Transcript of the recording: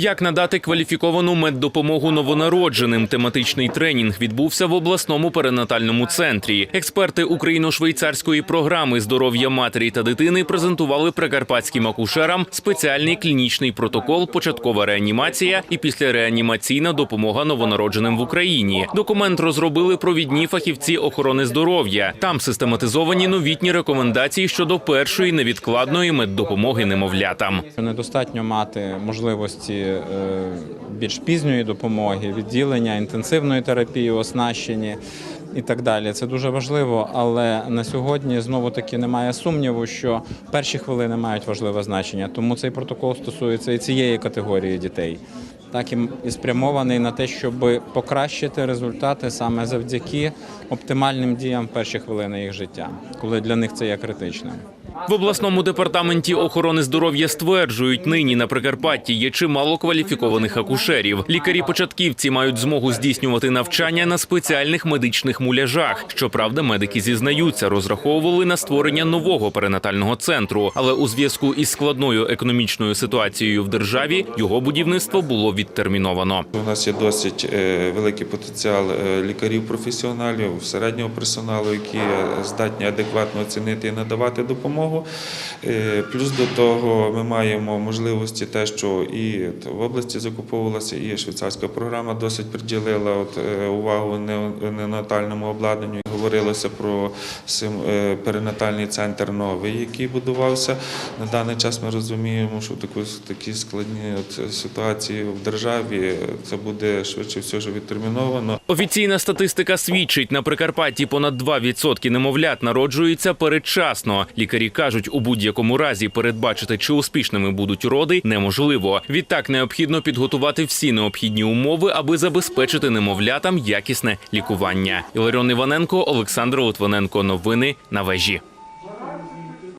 Як надати кваліфіковану меддопомогу новонародженим? Тематичний тренінг відбувся в обласному перинатальному центрі. Експерти україно-швейцарської програми здоров'я матері та дитини презентували прикарпатським акушерам спеціальний клінічний протокол, початкова реанімація і післяреанімаційна допомога новонародженим в Україні. Документ розробили провідні фахівці охорони здоров'я. Там систематизовані новітні рекомендації щодо першої невідкладної меддопомоги немовлятам. Недостатньо мати можливості більш пізньої допомоги, відділення інтенсивної терапії, оснащені і так далі. Це дуже важливо, але на сьогодні знову таки немає сумніву, що перші хвилини мають важливе значення. Тому цей протокол стосується і цієї категорії дітей. Так і спрямований на те, щоб покращити результати саме завдяки оптимальним діям перші хвилини їх життя, коли для них це є критичним. В обласному департаменті охорони здоров'я стверджують, нині на Прикарпатті є чимало кваліфікованих акушерів. Лікарі-початківці мають змогу здійснювати навчання на спеціальних медичних муляжах. Щоправда, медики зізнаються, розраховували на створення нового перинатального центру, але у зв'язку із складною економічною ситуацією в державі його будівництво було відтерміновано. У нас є досить е, великий потенціал е, лікарів-професіоналів, середнього персоналу, які здатні адекватно оцінити і надавати допомогу. Е, Плюс до того ми маємо можливості те, що і в області закуповувалася, і швейцарська програма досить приділила увагу нео- неонатальному обладнанню. Говорилося про е, перинатальний центр новий, який будувався. На даний час ми розуміємо, що в такі складні ситуації в державі е, це буде швидше всього відтерміновано. Офіційна статистика свідчить, на Прикарпатті понад 2% немовлят народжуються передчасно. Лікарі кажуть, у будь-якому разі передбачити, чи успішними будуть роди, неможливо. Відтак необхідно підготувати всі необхідні умови, аби забезпечити немовлятам якісне лікування. Іларіон Іваненко, Олександр Литвиненко. Новини на вежі.